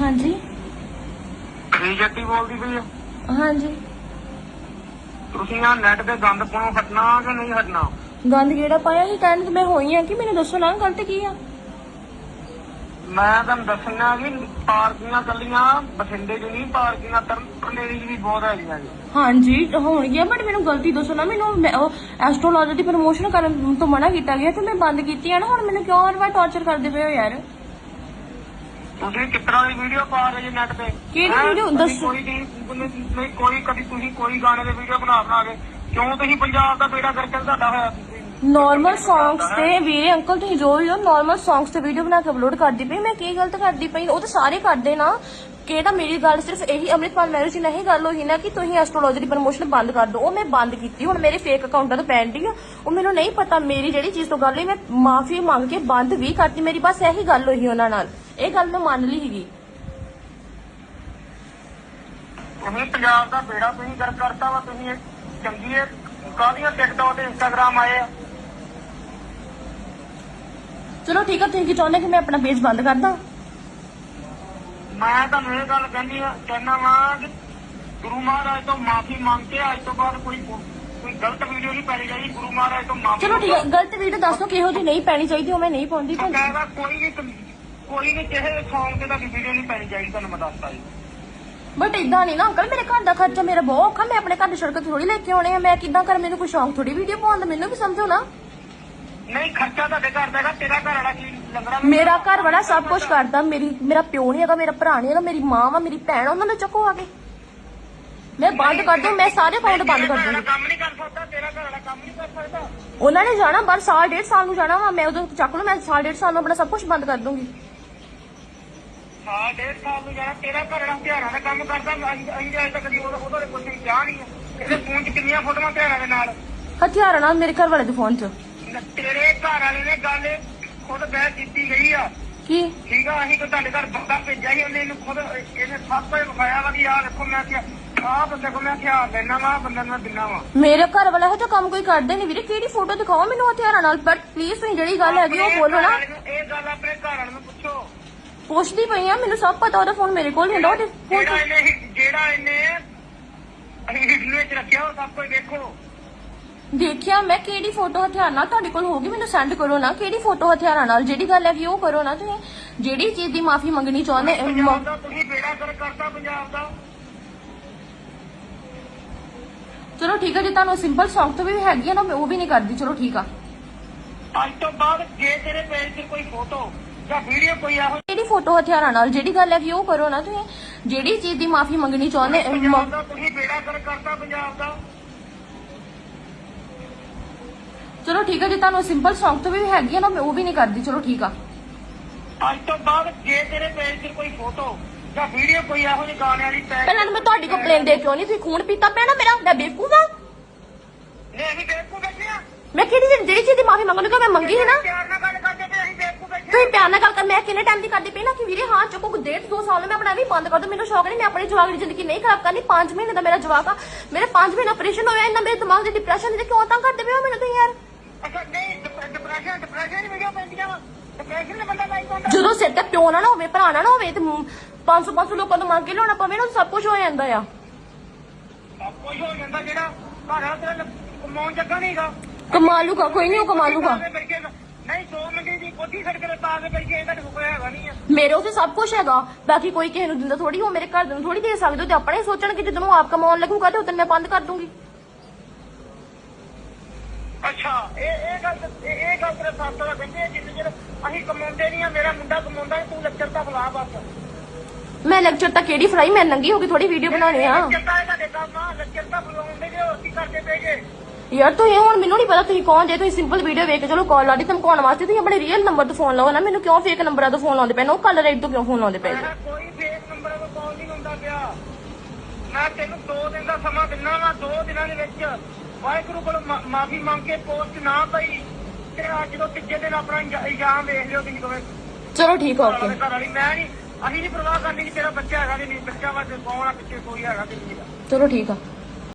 ਹਾਂਜੀ। ਬੀਜੇਪੀ ਬੋਲਦੀ ਪਈ ਆ? ਹਾਂਜੀ। ਤੁਸੀਂ ਆ ਨੈਟ ਤੇ ਗੰਦ ਪਾਉਣੋਂ ਹਟਣਾ ਕਿ ਨਹੀਂ ਹਟਣਾ? ਗੰਦ ਕਿਹੜਾ ਪਾਇਆ ਸੀ? ਕਹਿਣ ਤੇ ਮੈਂ ਹੋਈ ਆ ਕਿ ਮੈਨੂੰ ਦੱਸੋ ਨਾ ਗਲਤ ਕੀ ਆ? ਮੈਂ ਤੁਹਾਨੂੰ ਦੱਸਣਾ ਕਿ ਪਾਰਕੀਆਂ ਕੱਲੀਆਂ ਬਠਿੰਡੇ 'ਚ ਨਹੀਂ ਪਾਰਕੀਆਂ ਤਰਨੇਰੀ 'ਚ ਵੀ ਬਹੁਤ ਹੈਗੀਆਂ ਜੀ। ਹਾਂਜੀ ਹੋਣਗੀਆਂ ਬਟ ਮੈਨੂੰ ਗਲਤੀ ਦੱਸੋ ਨਾ ਮੈਨੂੰ ਐਸਟ੍ਰੋਲੋਜੀ ਦੀ ਪ੍ਰਮੋਸ਼ਨ ਕਰਨ ਤੋਂ ਮਨਾ ਕੀਤਾ ਗਿਆ ਤੇ ਮੈਂ ਬੰਦ ਕੀਤੀ ਆ ਨਾ ਹੁਣ ਮੈਨੂੰ ਕਿਉਂ ਹਰ ਵਾਰ ਟੌਰਚਰ ਕਰਦੇ ਪਏ ਹੋ ਯਾਰ? ਤੁਸੀਂ ਤਰ੍ਹਾਂ ਦੀ ਵੀਡੀਓ ਪਾ ਰਹੇ ਜੀ ਨੈਟ ਤੇ? ਕਿਹੜੀ ਹੈਂ? video? ਤੁਸੀਂ ਦੱਸੋ। ਕੋਈ ਨਹੀਂ ਨਹੀਂ ਕੋਈ ਕਦੀ ਤੁਸੀਂ ਕੋਈ ਗਾਣੇ ਦੇ ਵੀਡੀਓ ਬਣਾ ਬਣਾ ਕੇ ਕਿਉਂ ਤੁਸੀਂ ਪੰਜਾਬ ਦਾ ਬੇੜਾ ਕਰਕੇ ਤੁਹਾਡਾ ਹੋਇਆ ਨਾਰਮਲ ਸੌਂਗਸ ਤੇ ਵੀਰੇ ਅੰਕਲ ਤੁਸੀਂ ਜੋ ਵੀ ਹੋ ਨਾਰਮਲ ਸੌਂਗਸ ਤੇ ਵੀਡੀਓ ਬਣਾ ਕੇ ਅਪਲੋਡ ਕਰਦੀ ਪਈ। ਮੈਂ ਕੀ ਗਲਤ ਕਰਦੀ ਪਈ? ਉਹ ਤਾਂ ਸਾਰੇ ਕਰਦੇ ਨਾ। ਕਿਹੜਾ ਮੇਰੀ ਗੱਲ ਸਿਰਫ ਇਹੀ ਅੰਮ੍ਰਿਤਪਾਲ ਮੈਰਿਜ ਦੀ ਨਹੀਂ ਗੱਲ ਹੋਈ ਨਾ ਕਿ ਤੁਸੀਂ ਐਸਟ੍ਰੋਲੋਜੀ ਦੀ ਪ੍ਰਮੋਸ਼ਨ ਬੰਦ ਕਰ ਦਿਓ। ਉਹ ਮੈਂ ਬੰਦ ਕੀਤੀ। ਹੁਣ ਮੇਰੇ ਫੇਕ ਅਕਾਊਂਟਾਂ ਤੋਂ ਪੈਂਦੀ ਆ। ਉਹ ਮੈਨੂੰ ਨਹੀਂ ਪਤਾ ਮੇਰੀ ਜਿਹੜੀ ਚੀਜ਼ ਤੋਂ ਗੱਲ ਹੋਈ ਮੈਂ ਮਾਫੀ ਮੰਗ ਕੇ ਬੰਦ ਵੀ ਕਰਤੀ। ਮੇਰੀ ਬਸ ਇਹੀ ਗੱਲ ਹੋਈ ਉਹਨਾਂ ਨਾਲ। ਇਹ ਗੱਲ ਮੈਂ ਮੰਨ ਲਈ ਸੀਗੀ। ਤੁਸੀਂ ਪੰਜਾਬ ਦਾ ਬੇੜਾ ਤੁਸੀਂ ਕਰ ਕਰਤਾ ਵਾ ਤੁਸੀਂ ਇਹ ਚੰਗੀ ਹੈ। ਕਾਹਦੀਆਂ ਟਿਕਟੌਕ ਤੇ ਇੰਸਟਾਗ੍ਰਾਮ ਆਏ ਆ? ਚਲੋ ਠੀਕ ਆ ਤੁਸੀਂ ਕੀ ਚਾਹੁੰਦੇ ਕਿ ਮੈਂ ਆਪਣਾ ਪੇਜ ਬੰਦ ਕਰ ਦਾਂ? ਮੈਂ ਤੁਹਾਨੂੰ ਇਹ ਗੱਲ ਕਹਿੰਦੀ ਆ ਕਹਿਣਾ ਵਾਂ ਕਿ ਗੁਰੂ ਮਹਾਰਾਜ ਤੋਂ ਮਾਫੀ ਮੰਗ ਕੇ ਅੱਜ ਤੋਂ ਬਾਅਦ ਕੋਈ ਕੋਈ ਗਲਤ ਵੀਡੀਓ ਨਹੀਂ ਪਾਈ ਜਾਏਗੀ ਗੁਰੂ ਮਹਾਰਾਜ ਤੋਂ ਮਾਫੀ ਚਲੋ ਠੀਕ ਆ ਗਲਤ ਵੀਡੀਓ ਦੱਸੋ ਕਿਹੋ ਜਿਹੀ ਨਹੀਂ ਪੈਣੀ ਚਾਹੀਦੀ ਉਹ ਮੈਂ ਨਹੀਂ ਪਾਉਂਦੀ ਕਹਿੰਦਾ ਕੋਈ ਵੀ ਕੋਈ ਵੀ ਕਿਸੇ ਸੌਂਗ ਤੇ ਤੁਹਾਡੀ ਵੀਡੀਓ ਨਹੀਂ ਪਾਈ ਜਾਏਗੀ ਤੁਹਾਨੂੰ ਮੈਂ ਦੱਸਦਾ ਜੀ। ਬਟ ਇਦਾਂ ਨਹੀਂ ਨਾ ਅੰਕਲ ਮੇਰੇ ਘਰ ਦਾ ਖਰਚਾ ਮੇਰਾ ਬਹੁਤ ਔਖਾ ਮੈਂ ਆਪਣੇ ਘਰ ਦੀ ਸੜਕ ਥੋੜੀ ਲੈ ਕੇ ਆਉਣੇ ਆ ਮੈਂ ਕਿੱਦਾਂ ਕਰ ਮੈਨੂੰ ਕੋਈ ਸ਼ੌਂਕ ਥੋੜੀ ਵੀਡੀਓ ਪਾਉਣ ਦਾ ਮੈਨੂੰ ਵੀ ਸਮਝੋ ਨਾ। ਨਹੀਂ ਖਰਚਾ ਤੁਹਾਡੇ ਘਰ ਦਾ ਹੈਗਾ ਤੇਰਾ ਘਰ ਵਾਲਾ ਕੀ ਲੱਗਣਾ ਮੇਰਾ ਘਰ ਵਾਲਾ ਸਭ ਕੁਝ ਕਰਦਾ ਮੇਰੀ ਮੇਰਾ ਪਿਓ ਨਹੀਂ ਹੈਗਾ ਮੇਰਾ ਭਰਾ ਨਹੀਂ ਹੈਗਾ ਮੇਰੀ ਮਾਂ ਵਾ ਮੇਰੀ ਭੈਣ ਉਹਨਾਂ ਨੂੰ ਚੱਕੋ ਆ ਕੇ। ਮੈਂ ਬੰਦ ਕਰ ਦੂੰ ਮੈਂ ਸਾਰੇ ਅਕਾਊਂਟ ਬੰਦ ਕਰ ਦੂੰਗੀ। ਕੰਮ ਨਹੀਂ ਕਰ ਸਕਦਾ ਤੇਰਾ ਘਰ ਵਾਲਾ ਕੰਮ ਨਹੀਂ ਕਰ ਸਕਦਾ। ਉਹਨਾਂ ਨੇ ਜਾਣਾ ਬਾਹਰ ਸਾਲ ਡੇਢ ਸਾਲ ਨੂੰ ਜਾਣਾ ਵਾ ਮੈਂ ਉਦੋਂ ਚੱਕ ਲੂ ਮੈਂ ਸਾਲ ਡੇਢ ਸਾਲ ਨੂੰ ਆਪਣਾ ਸਭ ਕੁਝ ਬੰਦ ਕਰ ਦੂੰਗੀ। ਡੇਢ ਸਾਲ ਨੂੰ ਜਾਣਾ ਤੇਰਾ ਹਥਿਆਰਾਂ ਦਾ ਕੰਮ ਕਰਦਾ ਅਸੀਂ ਅਜੇ ਤੱਕ ਕਦੀ ਉਹਦਾ ਉਹਦਾ ਕੁਝ ਨਹੀਂ ਕਿਹਾ ਨਹੀਂ। ਹੈ ਇਹਦੇ ਫੋਨ 'ਚ ਕਿੰਨੀਆਂ ਫੋਟੋਆਂ ਹਥਿਆਰਾਂ ਦੇ ਨਾਲ? ਹਥਿਆਰਾਂ ਨਾਲ ਮੇਰੇ ਘਰ ਵਾਲੇ ਦੇ ਫੋਨ 'ਚ। ਤੇਰੇ ਘਰ ਵਾਲੇ ਨੇ ਗੱਲ ਖੁਦ ਬਹਿ ਕੀਤੀ ਗਈ ਆ। ਕੀ? ਠੀਕ ਆ ਅਸੀਂ ਤਾਂ ਤੁਹਾਡੇ ਘਰ ਬੰਦਾ ਭੇਜਿਆ ਸੀ ਉਹਨੇ ਇਹਨੂੰ ਖੁਦ ਇਹਨੇ ਸਭ ਕੁਝ ਵਿਖਾਇਆ ਵਾ ਕਿ ਆਹ ਦੇਖੋ ਮੈਂ ਕਿਹਾ ਆਹ ਬੰਦੇ ਕੋਲ ਮੈਂ ਹਥਿਆਰ ਲੈਣਾ ਵਾ ਬੰਦੇ ਨੂੰ ਦਿੰਨਾ ਵਾ। ਮੇਰੇ ਘਰ ਵਾਲਾ ਇਹੋ ਜਿਹਾ ਕੰਮ ਕੋਈ ਕਰਦੇ ਨਹੀਂ ਵੀਰੇ ਕਿਹੜੀ ਫੋਟੋ ਦਿਖਾਓ ਮੈਨੂੰ ਹਥਿਆਰਾਂ ਨਾਲ? ਬਟ ਪਲੀਜ਼ ਤੁਸੀਂ ਜਿਹੜੀ ਗੱਲ ਹੈਗੀ ਉਹ ਬੋਲੋ ਨਾ ਇਹ ਗੱਲ ਆਪਣੇ ਘਰ ਵਾਲੇ ਨੂੰ ਪੁੱਛੋ। ਪੁੱਛਦੀ ਪਈ ਆ ਮੈਨੂੰ ਸਭ ਪਤਾ ਉਹਦਾ ਫੋਨ ਮੇਰੇ ਕੋਲ ਹੀ ਹੁੰਦਾ ਉਹਦੇ ਜਿਹੜਾ ਇਹਨੇ ਜਿਹੜਾ ਇਹਨੇ ਹਿਟਲੂ ਵਿੱਚ ਰੱਖਿਆ ਉਹ ਸਭ ਕੁਝ ਦੇਖੋ। ਦੇਖਿਆ ਮੈਂ ਕਿਹੜੀ ਫੋਟੋ ਹਥਿਆਰ ਨਾਲ ਤੁਹਾਡੇ ਕੋਲ ਹੋਗੀ ਮੈਨੂੰ ਸੈਂਡ ਕਰੋ ਨਾ ਕਿਹੜੀ ਫੋਟੋ ਹਥਿਆਰਾਂ ਨਾਲ ਜਿਹੜੀ ਗੱਲ ਹੈਗੀ ਉਹ ਕਰੋ ਨਾ ਤੁਸੀਂ ਜਿਹੜੀ ਚੀਜ਼ ਦੀ ਮਾਫੀ ਮੰਗਣੀ ਚਾਹੁੰਦੇ ਅਮ, ਪੰਜਾਬ ਦਾ ਤੁਸੀਂ ਬੇੜਾ ਕਰ ਕਰਤਾ ਪੰਜਾਬ ਦਾ। ਚਲੋ ਠੀਕ ਹੈ ਜੇ ਤੁਹਾਨੂੰ ਸਿੰਪਲ ਸੌਂਗ ਤੋਂ ਵੀ ਹੈਗੀ ਆ ਨਾ ਮੈਂ ਉਹ ਵੀ ਨਹੀਂ ਕਰਦੀ ਚਲੋ ਠੀਕ ਆ। ਅੱਜ ਤੋਂ ਬਾਅਦ ਜੇ ਤੇਰੇ ਪੇਜ ਤੇ ਕੋਈ ਫੋਟੋ ਜਾਂ ਵੀਡੀਓ ਕੋਈ ਇਹੋ ਕਿਹੜੀ ਫੋਟੋ ਹਥਿਆਰਾਂ ਨਾਲ ਜਿਹੜੀ ਗੱਲ ਹੈਗੀ ਉਹ ਕਰੋ ਨਾ ਤੁਸੀਂ। ਜਿਹੜੀ ਚੀਜ਼ ਦੀ ਮਾਫੀ ਮੰਗਣੀ ਚਾਹੁੰਦੇ ਅਮ, ਪੰਜਾਬ ਦਾ ਤੁਸੀਂ ਬੇੜਾ ਕਰ ਕਰਤਾ ਪੰਜਾਬ ਦਾ। ਚਲੋ ਠੀਕ ਹੈ ਜੇ ਤੁਹਾਨੂੰ ਸਿੰਪਲ ਸੌਂਗ ਤੋਂ ਵੀ ਹੈਗੀ ਆ ਨਾ ਮੈਂ ਉਹ ਵੀ ਨਹੀਂ ਕਰਦੀ। ਚਲੋ ਠੀਕ ਆ। ਅੱਜ ਤੋਂ ਬਾਅਦ ਜੇ ਤੇਰੇ ਪੇਜ ਤੇ ਕੋਈ ਫੋਟੋ ਜਾਂ ਵੀਡੀਓ ਕੋਈ ਇਹੋ ਜਿਹੀ ਗਾਣੇ ਵਾਲੀ ਪੈ ਪਹਿਲਾਂ ਤਾਂ ਮੈਂ ਤੁਹਾਡੀ ਕੰਪਲੇਨ ਦੇ ਕਿਉਂ ਨਹੀਂ ਤੁਸੀਂ ਖੂਨ ਪੀਤਾ ਪਿਆ ਨਾ ਮੇਰਾ ਮੈਂ ਬੇਵਕੂਫ ਆ। ਨੇ ਅਸੀਂ ਬੇਵਕੂਫ ਬੈਠੇ ਆ। ਮੈਂ ਕਿਹੜੀ ਜਿਹੜੀ ਚੀਜ਼ ਦੀ ਮਾਫੀ ਮੰਗਣੀ ਕਿ ਮੈਂ ਮੰਗੀ ਹੈ ਨਾ। ਪਿਆਰ ਨਾਲ ਗੱਲ ਕਰਦੇ ਤੇ ਪਿਆਰ ਨਾਲ ਗੱਲ ਕਰ ਮੈਂ ਕਿੰਨੇ ਟਾਈਮ ਦੀ ਕਰਦੀ ਪਈ ਨਾ ਕਿ ਵੀਰੇ ਹਾਂ ਚੁੱਕੋ ਡੇਢ ਦੋ ਸਾਲ ਮੈਂ ਆਪਣਾ ਵੀ ਬੰਦ ਕਰ ਦੂੰ ਮੈਨੂੰ ਸ਼ੌਕ ਨਹੀਂ ਮੈਂ ਆਪਣੀ ਜਵਾਕ ਦੀ ਜ਼ਿੰਦਗੀ ਨਹੀਂ ਖਰਾਬ ਕਰਨੀ 5 ਮਹੀਨੇ ਦਾ ਮੇਰਾ ਜਵਾਕ ਆ ਮੇਰੇ 5 ਮਹੀਨੇ ਆਪਰੇਸ਼ਨ ਹੋਇਆ ਇੰਨਾ ਮੇਰੇ ਦਿਮਾਗ ਦੇ ਡਿਪਰੈਸ਼ਨ ਦੇ ਕਿਉਂ ਤੰਗ ਕਰਦੇ ਪਏ ਹੋ ਮੈਨੂੰ ਤੁਸੀਂ ਯਾਰ? ਡਿਪਰੈਸ਼ਨ ਡਿਪਰੈਸ਼ਨ ਵੀਡੀਓ ਪੈਂਦੀਆਂ ਵਾ ਡਿਪਰੈਸ਼ਨ ਬੰਦਾ ਲਾਈਕ ਹੁੰਦਾ ਜਦੋਂ ਸਿਰ ਤੇ ਪਿਓ ਨਾ ਹੋਵੇ ਭਰਾ ਨਾ ਹੋਵੇ ਤੇ 500 500 ਲੋਕਾਂ ਤੋਂ ਮੰਗ ਕੇ ਲਿਆਉਣਾ ਪਵੇ ਨਾ ਸਭ ਕੁਝ ਹੋ ਜਾਂਦਾ ਆ। ਸਭ ਕੁਝ ਹੋ ਜਾਂਦਾ ਜਿਹੜਾ ਘਰ ਵਾਲਾ ਤੇਰਾ ਕਮਾਉਣ ਜੱਗਾ ਨਹੀਂਗਾ ਕਮਾ ਲੂਗਾ ਕੋਈ ਨਹੀਂ ਉਹ ਕਮਾ ਲੂਗਾ ਦੋ ਮੰਡੀ ਦੀ ਕੋਠੀ ਖੜ ਕੇ ਪਾ ਕੇ ਬੈਠੇ ਇਹਦਾ ਕੋਈ ਹੈਗਾ ਨਹੀਂ ਆ। ਮੇਰੇ ਉਸੇ ਸਭ ਕੁਝ ਹੈਗਾ। ਬਾਕੀ ਕੋਈ ਕਿਸੇ ਨੂੰ ਦਿੰਦਾ ਥੋੜੀ ਉਹ ਮੇਰੇ ਘਰ ਦੇ ਨੂੰ ਥੋੜੀ ਦੇ ਸਕਦੇ ਹੋ ਤੇ ਆਪਣੇ ਸੋਚਣ ਕਿ ਜਦੋਂ ਆਪ ਕਮਾਉਣ ਲੱਗੂਗਾ ਤੇ ਉਦੋਂ ਮੈਂ ਬੰਦ ਕਰ ਦੂੰਗੀ। ਅੱਛਾ ਇਹ ਇਹ ਗੱਲ ਇਹ ਇਹ ਗੱਲ ਤੇਰੇ ਸਾਥ ਦਾ ਕਹਿੰਦੇ ਆ ਜਿੰਨੇ ਚਿਰ ਅਸੀਂ ਕਮਾਉਂਦੇ ਨਹੀਂ ਆ ਮੇਰਾ ਮੁੰਡਾ ਕਮਾਉਂਦਾ ਤੂੰ ਬੁਲਾ ਬਸ। ਮੈਂ ਲੈਕਚਰ ਤਾਂ ਕਿਹੜੀ ਫਰਾਈ ਮੈਂ ਨੰਗੀ ਹੋ ਕੇ ਥੋੜੀ ਵੀਡੀਓ ਬਣਾਉਣੀ ਆ। ਲੈਕਚਰ ਤਾਂ ਇਹਦਾ ਦੇ ਕੰਮ ਆ ਲੈਕਚਰ ਤਾਂ ਬੁਲਾਉਂਦੇ ਜੇ ਕੀ ਕਰਦੇ ਪਏਗੇ ਯਾਰ ਤੁਸੀਂ ਹੁਣ ਮੈਨੂੰ ਨਹੀਂ ਪਤਾ ਤੁਸੀਂ ਕੌਣ ਜੇ ਤੁਸੀਂ ਸਿੰਪਲ ਵੀਡੀਓ ਵੇਖ ਕੇ ਚਲੋ ਕਾਲ ਲਾਦੀ ਧਮਕਾਉਣ ਵਾਸਤੇ। ਤੁਸੀਂ ਆਪਣੇ ਰੀਅਲ ਨੰਬਰ ਤੋਂ ਫੋਨ ਲਾਓ ਨਾ ਮੈਨੂੰ ਕਿਉਂ ਫੇਕ ਨੰਬਰਾਂ ਤੋਂ ਫੋਨ ਲਾਉਂਦੇ ਪਏ ਨੇ? ਉਹ ਕਲਰ ਰੇਟ ਤੋਂ ਕਿਉਂ ਫੋਨ ਲਾਉਂਦੇ ਪਏ ਨੇ? ਕੋਈ ਫੇਕ ਨੰਬਰ ਤੋਂ ਕਾਲ ਨਹੀਂ ਹੁੰਦਾ ਪਿਆ। ਮੈਂ ਤੈਨੂੰ 2 ਦਿਨ ਦਾ ਸਮਾਂ ਦਿੰਦਾ ਵਾ 2 ਦਿਨਾਂ ਦੇ ਵਿੱਚ। ਵਾਹਿਗੁਰੂ ਕੋਲ ਮਾਫੀ ਮੰਗ ਕੇ ਪੋਸਟ ਨਾ ਪਈ। ਤੇ ਅੱਜ ਤੋਂ ਤੀਜੇ ਦਿਨ ਆਪਣਾ ਇਲਜ਼ਾਮ ਵੇਖ ਲਿਓ ਤੁਸੀਂ ਦੋਵੇਂ। ਚਲੋ ਠੀਕ ਘਰ ਓਕੇ ਵਾਲੀ ਮੈਂ ਨਹੀਂ ਅਸੀਂ ਨਹੀਂ ਪਰਵਾਹ ਕਰਨੀ ਕਿ ਤੇਰਾ ਬੱਚਾ ਹੈਗਾ ਕਿ ਨਹੀਂ ਬੱਚਾ ਵਾ ਤੇ ਕੌਣ ਆ ਪਿੱਛੇ ਕੋਈ ਹੈਗਾ ਕਿ ਨਹੀਂ ਚਲੋ ਠੀਕ ਆ।